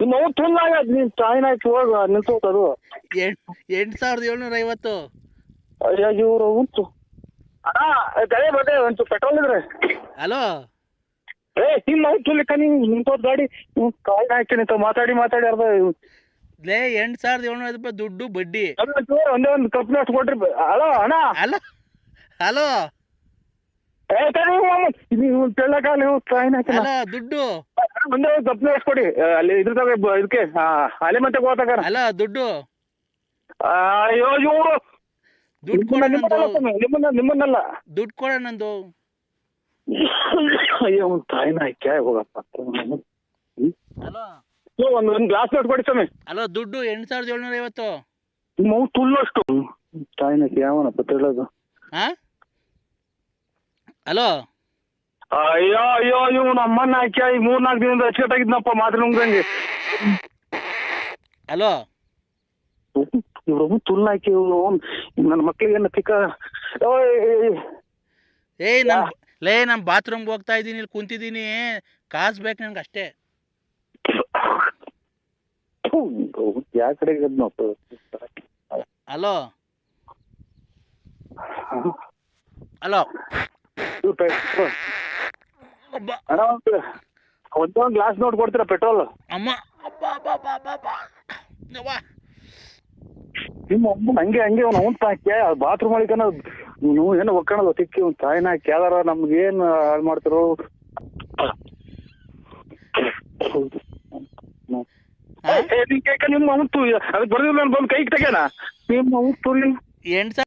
ಅವ್ನು ತುಂಡಾಗ ನೀನ್ ಚಾಯ್ನ್ ಹಾಕಿ ಹೋಗ ನಿಂತೋತದು ಎಂಟ್ ಸಾವಿರದ ಏಳ್ನೂರ ಐವತ್ತು? ಅಯ್ಯ ಇವ್ರು ಉಂಟು. ಅಣ್ಣ ಗಳೆ ಬಡ್ಡೆ ಒಂಚೂರು ಪೆಟ್ರೋಲ್ ಇದ್ರೆ. ಹಲೋ? ಏ ನಿಮ್ಮ ನೋವು ತುಂಬಿಕ ನೀನ್ ನಿಂತೋದ್ ಗಾಡಿ. ನೀವು ಕಾಯಿನ ಹಾಕಿ ನಿಂತ ಮಾತಾಡಿ ಮಾತಾಡಿ ಅರ್ಧ ಲೇ ಎಂಟು ಸಾವಿರದ ಏಳ್ನೂರ ರೂಪಾಯಿ ದುಡ್ಡು ಬಡ್ಡಿ. ಒಂದೇ ಒಂದು ಕಂಪ್ನಿ ಅಷ್ಟು ಕೊಟ್ರಿ ಹಲೋ ಅಣ್ಣ. Hello hello? ಏ ನೀವು ತೆಳ್ಳಕ ನೀವು ಕಾಯಿನ ಹಾಕಿ ಹಲೋ ದುಡ್ಡು. ಮುಂದೆ ಒಂದು ಕೊಡಿ. ಅಲ್ಲಿ ಇದ್ರ ಇದಕ್ಕೆ ಅಲೆ ಮತ್ತೆ ಹೋಗ್ತಾಕಾರ ಹಲೋ ದುಡ್ಡು. ಅಯ್ಯೋ ಇವರು. ದುಡ್ಡು ಕೊಡ ನಿಮ್ಮನ್ನ ನಿಮ್ಮನ್ನಲ್ಲ. ದುಡ್ಡು ಕೊಡ ನಂದು. ಅಯ್ಯೋ ಒಂದು ತಾಯಿನ ಆಯ್ಕೆ ಹೋಗಪ್ಪ ಹಲೋ. ಒಂದು ಒಂದು ಗ್ಲಾಸ್ ನೋಟ್ ಕೊಡಿ ಸ್ವಾಮಿ. ಹಲೋ ದುಡ್ಡು ಎಂಟು ಸಾವಿರದ ಏಳ್ನೂರ ಐವತ್ತು. ಮೌ ತುಳ್ಳಷ್ಟು ತಾಯಿನ ಯಾವನಪ್ಪ ತಿಳೋದು. ಹಾ ಹಲೋ ಅಯ್ಯೋ ಅಯ್ಯೋ ಇವ್ ನಮ್ಮನ್ನ ಹಾಕಿ ಈ ಮೂರ್ ದಿನದಿಂದ ದಿನದ ಆಗಿದ್ನಪ್ಪ ಮಾತ್ರ ನುಂಗ್ದಂಗೆ. ಹಲೋ? ಇವ್ರು ತುಳ್ಳ ಹಾಕಿ ಇವ್ನು ನನ್ನ ಮಕ್ಳಿಗೆ ಏನ ತಿಕ್ಕ ಏಯ್ ನನ್ ಲೇ ನಾನು ಬಾತ್ರೂಮ್ಗೆ ಹೋಗ್ತಾ ಇದ್ದೀನಿ ಇಲ್ಲಿ ಕುಂತಿದ್ದೀನಿ. ಕಾಸು ಬೇಕು ನನಗೆ ಅಷ್ಟೇ. ಯಾವ ಅದ್ನಪ್ಪ ಹಲೋ? ಹಲೋ? ಅಣ್ಣ ಒಂದು ಒಂದೊಂದು ಗ್ಲಾಸ್ ನೋಟ್ ಕೊಡ್ತೀರಾ ಪೆಟ್ರೋಲ್ ಅಮ್ಮ ಅಬ್ಬ ಅಬ್ಬ ಅಬ್ಬ ಅಬ್ಬ ಅಬ್ಬ ಅವ್ವ. ನಿಮ್ಮ ಅಮ್ಮ ಹಂಗೆ ಹಂಗೆ ಅವ್ನು ಅವ್ನು ಹಾಕ್ಯ? ಬಾತ್ರೂಮ್ ಒಳಗನ ನೀವು ಏನು ಒಕ್ಕಣದ ತಿಕ್ಕಿ ಅವ್ನ ತಾಯಿನ ಹಾಕಿ ಯಾವ್ದಾರ ನಮ್ಗೆ ಏನ್ ಹಾಳು ಮಾಡ್ತಾರೋ? ಹಾ? ಏ, ನಿನ್ ಕೈಕ ನಿಮ್ಮ ಅವ್ನು ಅದಕ್ಕೆ ಬರ್ದಿಲ್ಲ ಬಂದು ಕೈಗೆ ತೆಗ್ಯಾನ? ನಿಮ್ಮ ಅವ್ನು ತುಳಿ ಎಂಟು